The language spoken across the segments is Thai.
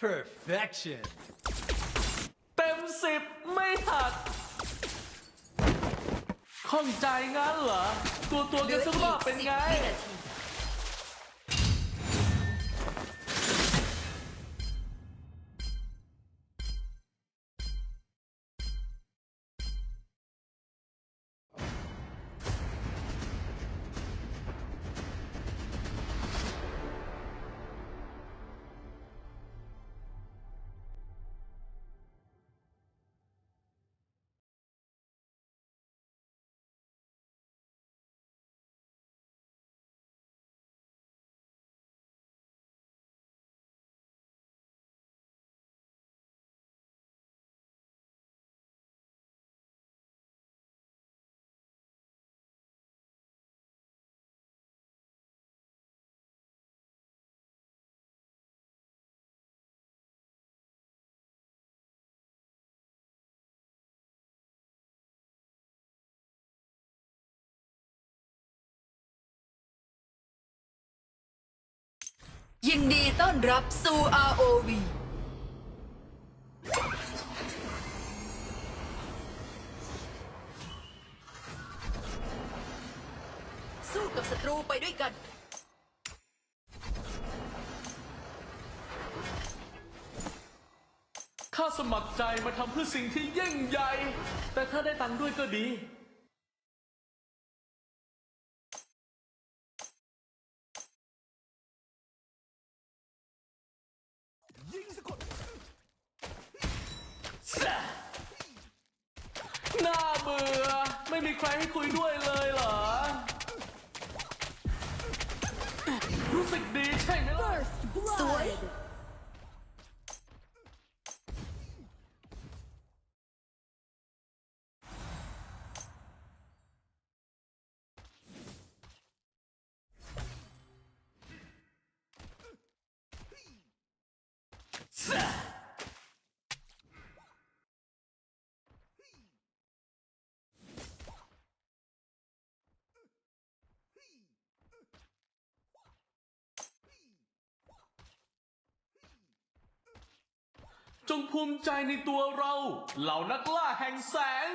Perfection. เต็มสิบไม่หักข้องใจงั้นเหรอ ตัวตัวกัลืนอสักอีรอบเป็นสิบไงวินาที ยินดีต้อนรับสู่ ROV สู้กับศัตรูไปด้วยกัน ข้าสมัครใจมาทำเพื่อสิ่งที่ยิ่งใหญ่ แต่ถ้าได้ตังค์ด้วยก็ดี น่าเบื่อ ไม่มีใครให้คุยด้วยเลยเหรอ รู้สึกดีใช่ไหมล่ะ สวย จงภูมิใจในตัวเรา เหล่านักล่าแห่งแสง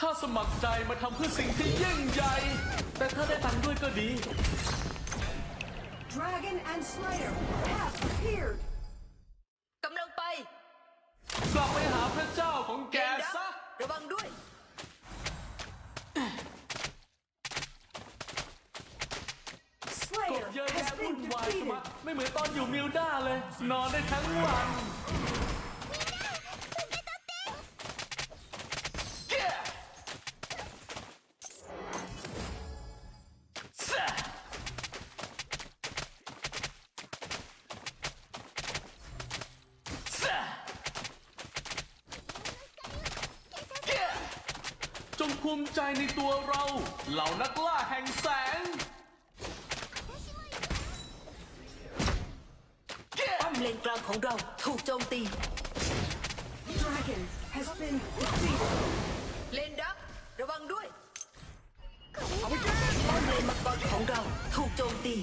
ข้าสมัครใจมาทำเพื่อสิ่งที่ยิ่งใหญ่ แต่ถ้าได้ตังค์ด้วยก็ดี Dragon and Slayer have appeared. กำลังไปกลับไปหาพระเจ้าของแกเกมดัซะบระวังด้วยก Slayer ดเยอะแยะ has วุ่ been นวายสมั defeated. ไม่เหมือนตอนอยู่มิลด้าเลย นอนได้ทั้งวัน ภูมิใจในตัวเรา เหล่านักล่าแห่งแสงป้อมเลนกลางของเราถูกโจมตี Dragon has been defeated. เลนดับระวังด้วยป้อมเลนมังกรของเราถูกโจมตี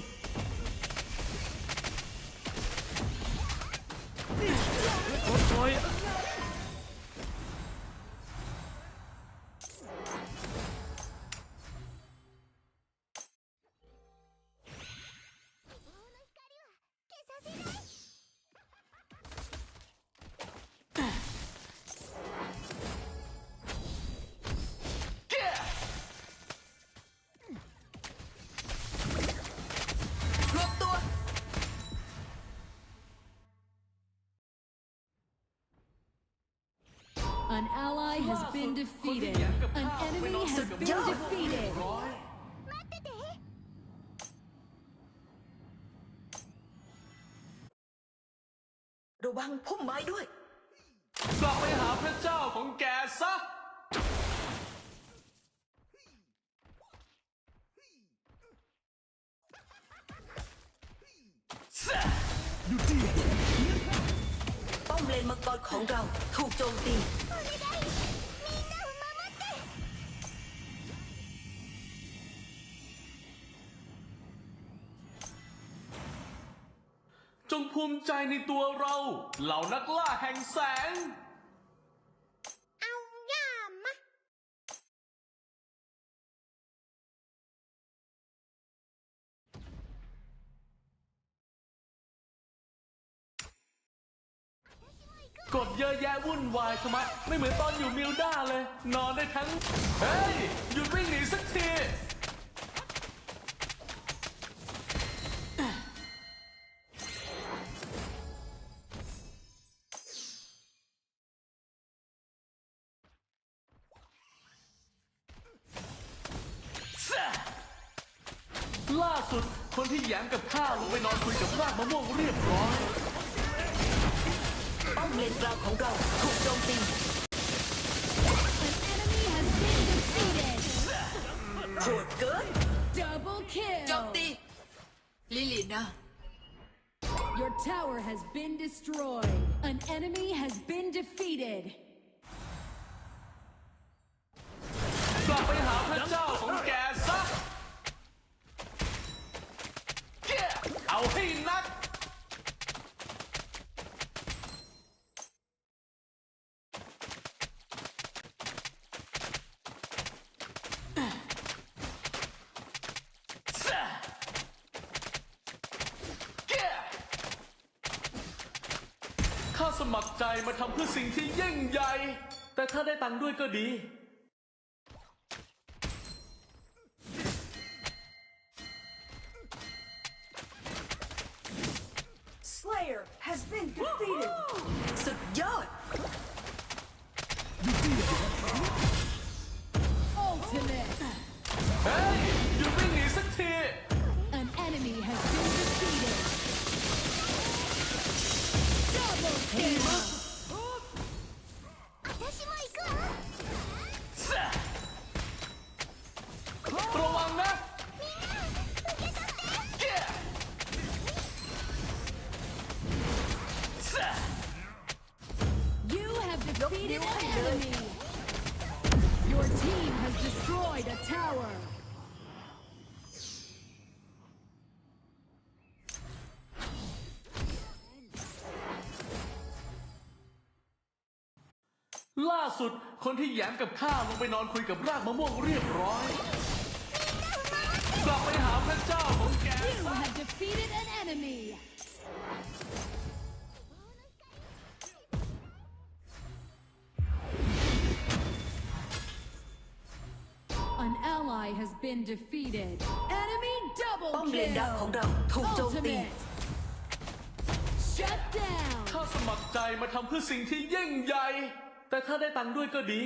has been defeated. An enemy has been defeated. ร้อยวังพุ่มไม้ด้วย กลับไปหาพระเจ้าของแกซะป้อมเลนมังกรของเราถูกโจมตี งภูมิใจในตัวเรา เหล่านักล่าแห่งแสง เอาย่ามะกดเยอะแยะวุ่นวายทำไมไม่เหมือนตอนอยู่มิลด้าเลย นอนได้ทั้ง เฮ้ย หยุดวิ่งหนีสักที แหยมกับข้าลงไปนอนคุยกับรากมะม่วงเรียบร้อยป้อมเลนกลางของเราถูกโจมตี An enemy has been defeated. โหดเกิน Double โจม kill. ตีลิลินะ Your tower has been destroyed. An enemy has been defeated. เอาให้นัก ข้าสมัครใจมาทำเพื่อสิ่งที่ยิ่งใหญ่ แต่ถ้าได้ตังค์ด้วยก็ดี แหยมกับข้าลงไปนอนคุยกับรากมะม่วงเรียบร้อย กลับไปหาพระเจ้าของแก You have defeated an enemy. An ally has been defeated. Enemy ป้อ double มเลนดักของ kill. เราถูกโจมตี Ultimate. Shut down. ข้าสมัครใจมาทำเพื่อสิ่งที่ยิ่งใหญ่ แต่ถ้าได้ตังค์ด้วยก็ดี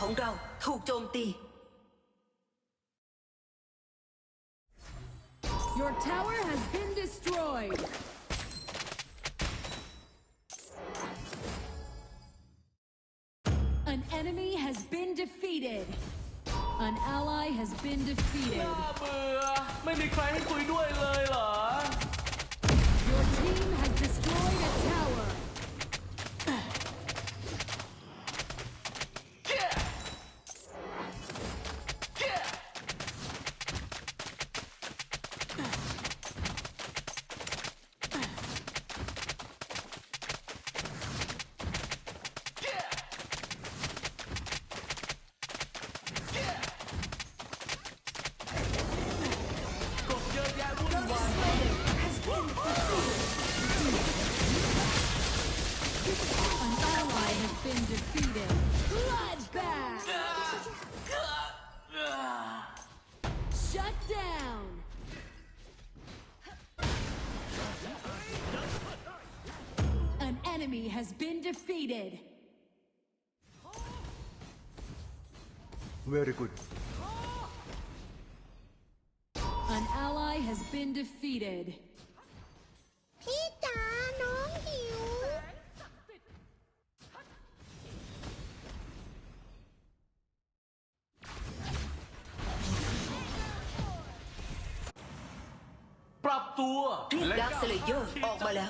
ของเราถูกโจมตี Your tower has been destroyed. An enemy has been defeated. An ally has been defeated. น่าเบื่อ ไม่มีใครให้คุยด้วยเลยเหรอ Your team has destroyed a tower. Has been defeated. Very good. An ally has been defeated. พี่จ๋าน้องหิวปรับตัวเรียกและดาร์คสเลเยอร์ออกมาแล้ว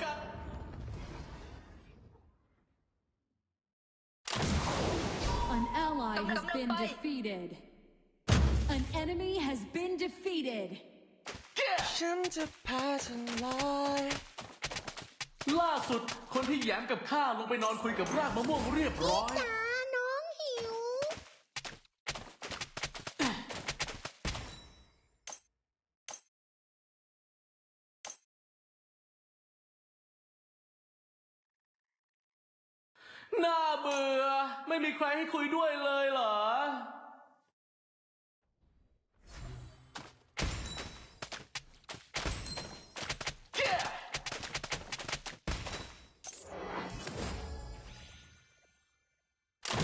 been đầu bay. defeated. An enemy has been defeated. ฉันจะแพ้ทลายล่าสุดคนที่แย้มกับข้าลงไปนอนคุยกับรากมะม่วงเรียบร้อยจ๋าน้องหิว น่าเบื่อ ไม่มีใครให้คุยด้วยเลยเหรอ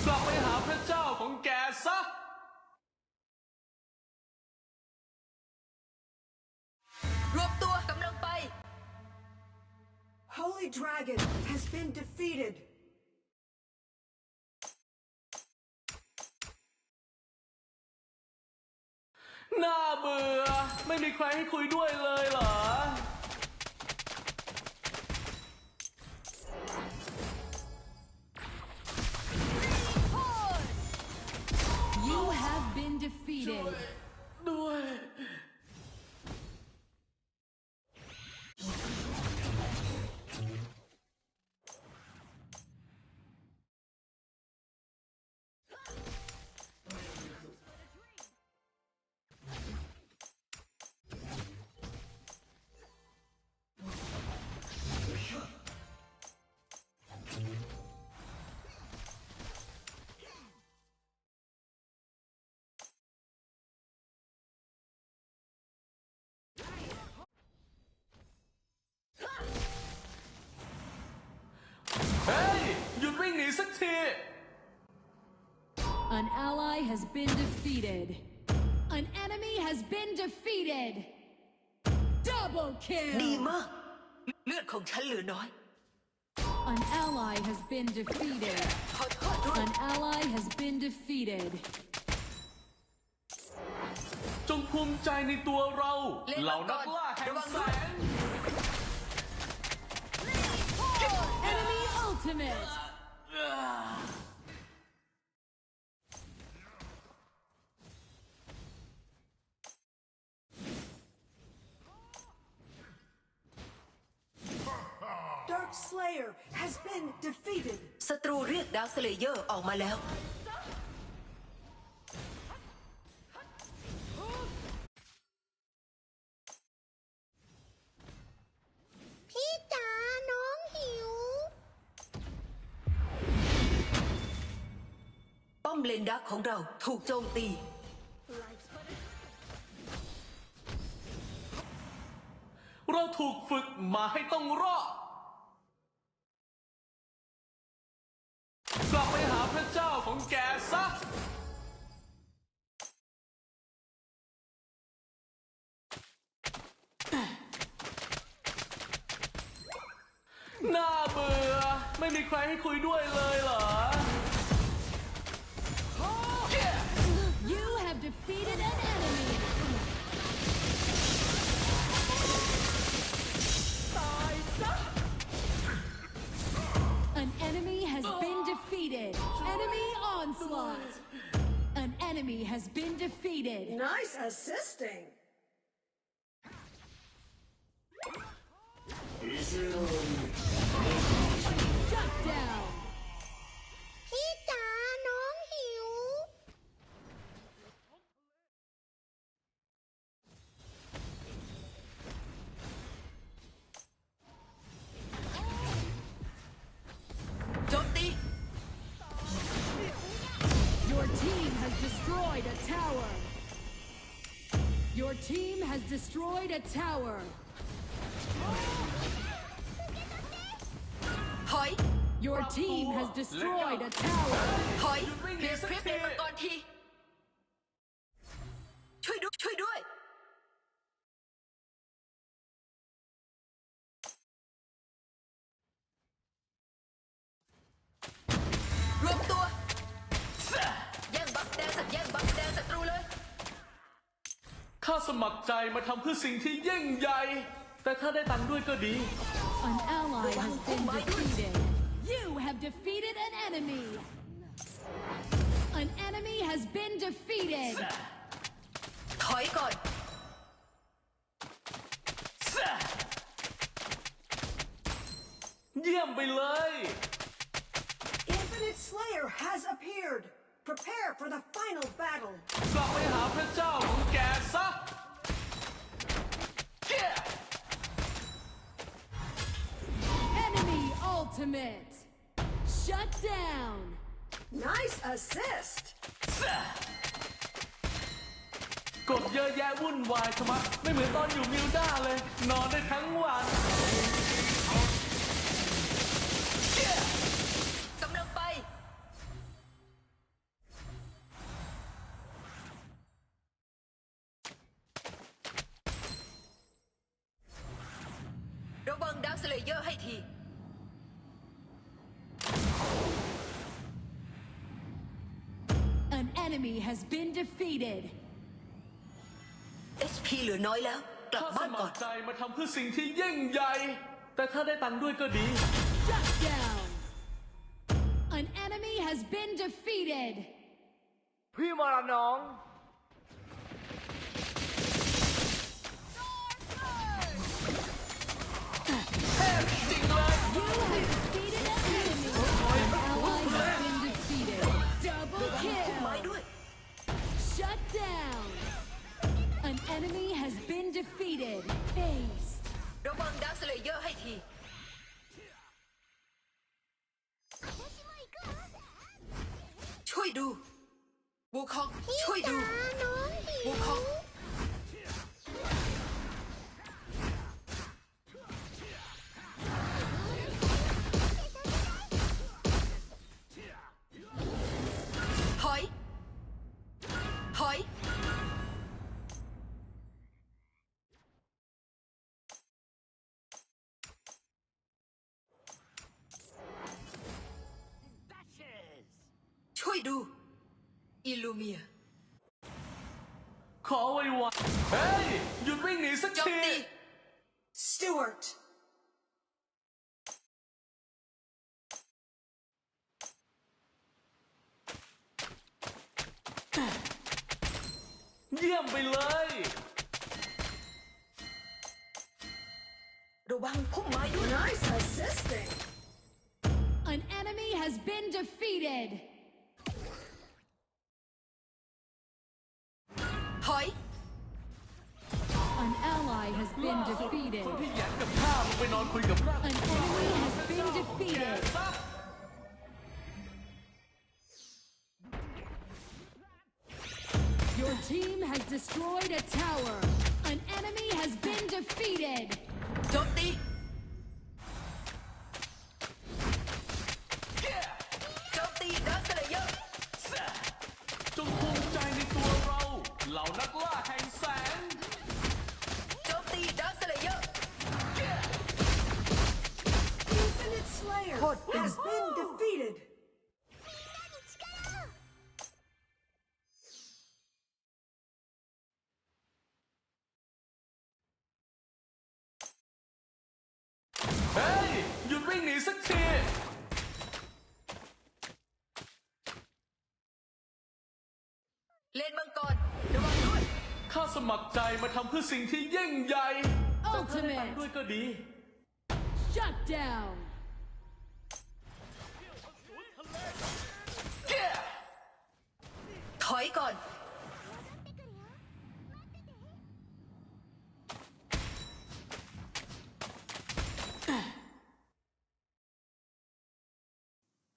กลับไปหาพระเจ้าของแกซะ รวบตัวกำลังไป Holy Dragon has been defeated. น่าเบื่อ ไม่มีใครให้คุยด้วยเลยเหรอ You have been defeated. ด้วย has been defeated. An enemy has been defeated. Double ดี kill. มาก เลือดของฉันเหลือน้อย An ally has been defeated. ขอโทษด้วย An ally has been defeated. จงภูมิใจในตัวเรา เล่น เหล่า ก่ นั อน กล่าแห่ ระ ง วัง แส ด้วย ง Enemy ultimate. Defeated. ศัตรูเรียกดาร์คสเลเยอร์ออกมาแล้ว พี่จ๋าน้องหิว ป้อมเลนดักของเราถูกโจมตี เราถูกฝึกมาให้ต้องรอด ใครให้คุยด้วยเลยเหรอ You have defeated an enemy. An enemy has been defeated. Enemy onslaught. An enemy has been defeated. Nice assisting. Shut down. พี่จ๋าน้องหิว Your team has destroyed a tower. Your team has destroyed a tower. Team has destroyed a tower. ถอยเคลียร์คลิปเลนมังกรที ช่วยด้วยช่วยด้วย รวมตัว แย่งบัฟแดงสัตว์แย่งบัฟแดงศัตรูเลย ข้าสมัครใจมาทำเพื่อสิ่งที่ยิ่งใหญ่ แต่ถ้าได้ตังค์ด้วยก็ดี An ally has been defeated. You have defeated an enemy. An enemy has been defeated. ถอยก่อน เยี่ยมไปเลย Infinite Slayer has appeared. Prepare for the final battle. กลับไปหาพระเจ้าของแกซะ Enemy ultimate. Shut down. Nice assist. กดเยอะแยะวุ่นวายชะมัดไม่เหมือนตอนอยู่มิวด้าเลย นอนได้ทั้งวัน has been defeated. HP เหลือน้อยแล้ว กลับข้าสบ้านมัก่อคนรใจมาทำเพื่อสิ่งที่ยิ่งใหญ่ แต่ถ้าได้ตังค์ด้วยก็ดี Shut down. An enemy has been defeated. พี่มาละน้องจริงเลย You have enemy has been defeated. Ace. ระวังดักสเลเยอร์ให้ที ช่วยดู บูคอง ช่วยดู บูคอง อิลูเมีย ขอไวๆเฮ้ย หยุดวิ่งหนีสักโจมที ตี Stuart. เยี่ยมไปเลย ระวังพุ่มไม้ด้วย Nice assisting. An enemy has been defeated. ally has been คน defeated. ที่แหยงกับข้าลงไปนอนคุยกับราก An enemy has been defeated. ซะ Your team has destroyed a tower. An enemy has been defeated. โจมตี โจมตีดักสเลเยอร์ จงภูมิใจในตัวเรา เหล่านักล่าแห่งแสง Infinite Slayer has been defeated. เฮ้ย หยุดวิ่งหนีสักทีเลนมังกรระวังด้วย ข้าสมัครใจมาทำเพื่อสิ่งที่ยิ่งใหญ่แต่ถ้าได้ตังค์ Ultimate. ด้วยก็ดี Shut down. อยก่อน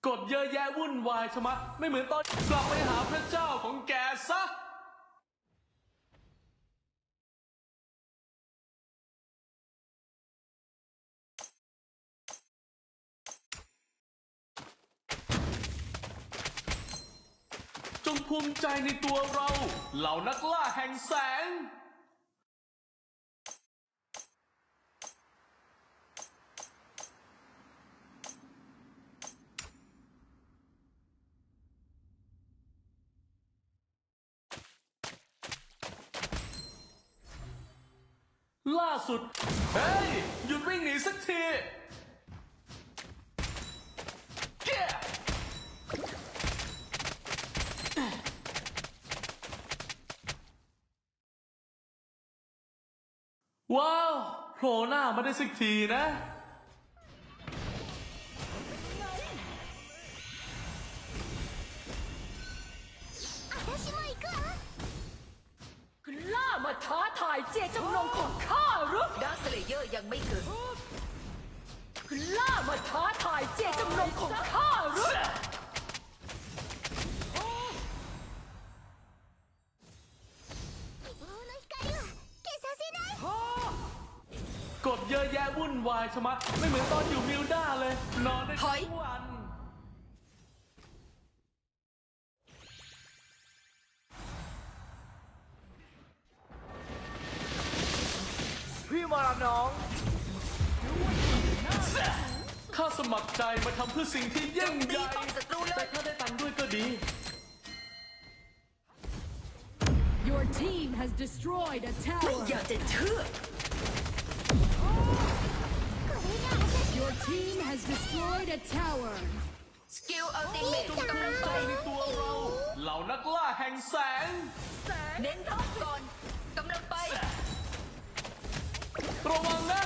กดเยอะแยะวุ่นวายชะมัด ไม่เหมือนตอนกลับไปหาพระเจ้าของแกซะ ภูมิใจในตัวเรา เหล่านักล่าแห่งแสง ล่าสุด เฮ้ย หยุดวิ่งหนีสักทีแก ว้าว โผล่หน้ามาได้สักทีนะ กล่ามาท้าทายเจตจำนงของข้าหรือดาสเลเยอร์ยังไม่เกิด กล่ามาท้าทายเจตจำนงของข้าหรือ วุ่นวายชะมัด ไม่เหมือนตอนอยู่มิลด้าเลย นอนได้ถอยทั้งวัน พี่มารับน้อง ข้าสมัครใจมาทำเพื่อสิ่งที่ยิ่งใหญ่ตีป้อมศัตรูเลยแต่ถ้าได้ตังค์ด้วยก็ดี Your team has destroyed a ไม่ tower. อยากจะเชื่อ Your team has destroyed a tower. สกิลอัลติเมทกำลังไปในตัวเรา เหล่านักล่าแห่งแสง เน้นท็อปก่อนกำลังไป ระวังนะ